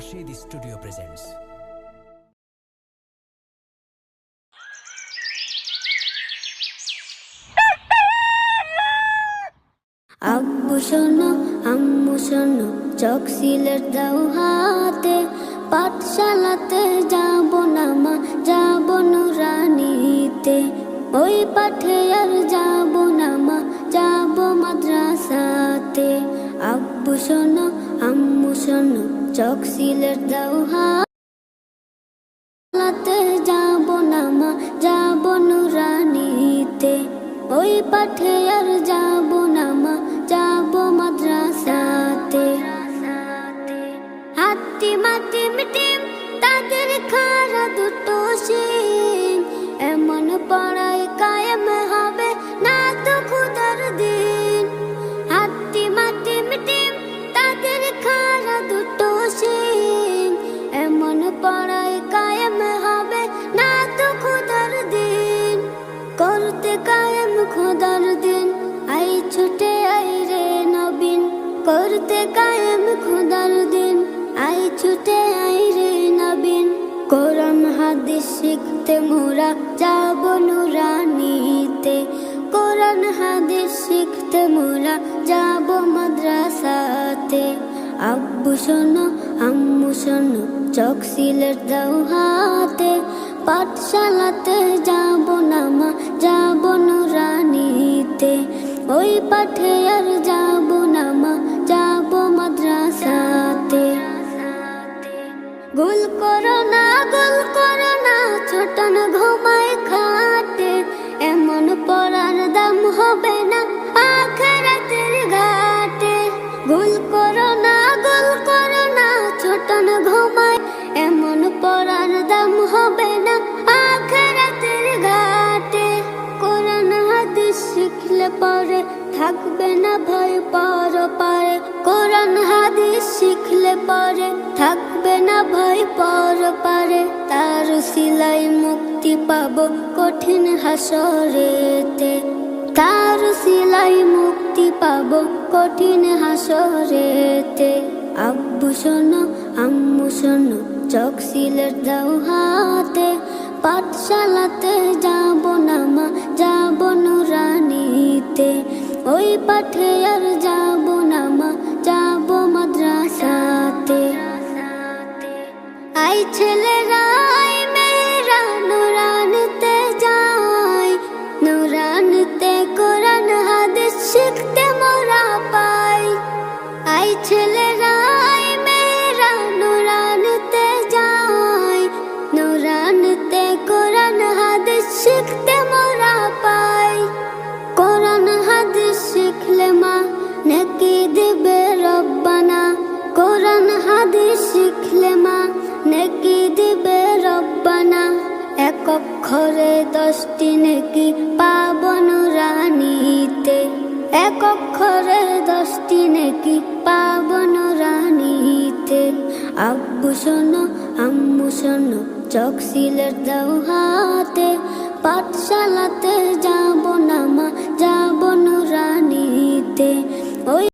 Rashed studio presents আব্বু শোনো, আম্মু শোনো, চোখ সিলেট দাও হাতে, পাঠশালাতে যাব না মা, যাব নুরানিতে। ওই পাঠে আর যাব না মা, যাব মাদ্রাসাতে। আব্বু শোনো, আম্মু শোনো চোখ সিলেট দাও হাতে যাব না মা যাব নুরানিতে। ওই পাঠে আর যাব কোরআন হাদিস শিখতে মোরা যাব নুরানিতে। কোরআন হাদিস শিখতে মোরা যাব মাদ্রাসাতে। আব্বু শোনো, আম্মু শোনো চক সিলেট দাও হাতে। পাঠশালাতে যাব নামা, যাব নুরানিতে। ওই পাঠে আর যাব না মা যাব মাদ্রাসাতে। গুল করো না গুল করো না ছোটন ঘুমায় খাটে, এমন পড়ার দাম হবে না আখরাতের ঘাটে। গুল করো না, গুল করো না, ছোটন ঘুমায়, এমন পড়ার দাম হবে না আখরাতের ঘাটে। কোরআন হাদিস শিখলে পরে থাকবে না ভয়, পর পারে। কোরআন হাদিস শিখলে পরে থাকবে না ভয়, পর পারে। তার সিলাই মুক্তি পাব কঠিন হাসরেতে। তার সিলাই মুক্তি পাব কঠিন হাসরেতে। আব্বু শোনো, আম্মু শোনো চোখ সিলেট দাও হাতে। পাঠশালাতে যাব না মা, যাব নুরানিতে। ওই পাঠে আর যাব না মা, যাব মাদ্রাসাতে। আই ছেলেরা অক্ষরে দশটি নেকি পাবন রানীতে এক অক্ষরে দশটি নেকি পাবন রানীতে আব্বু শোনো, আম্মু শোনো, চোখ সিলেট দাও হাতে। পাঠশালাতে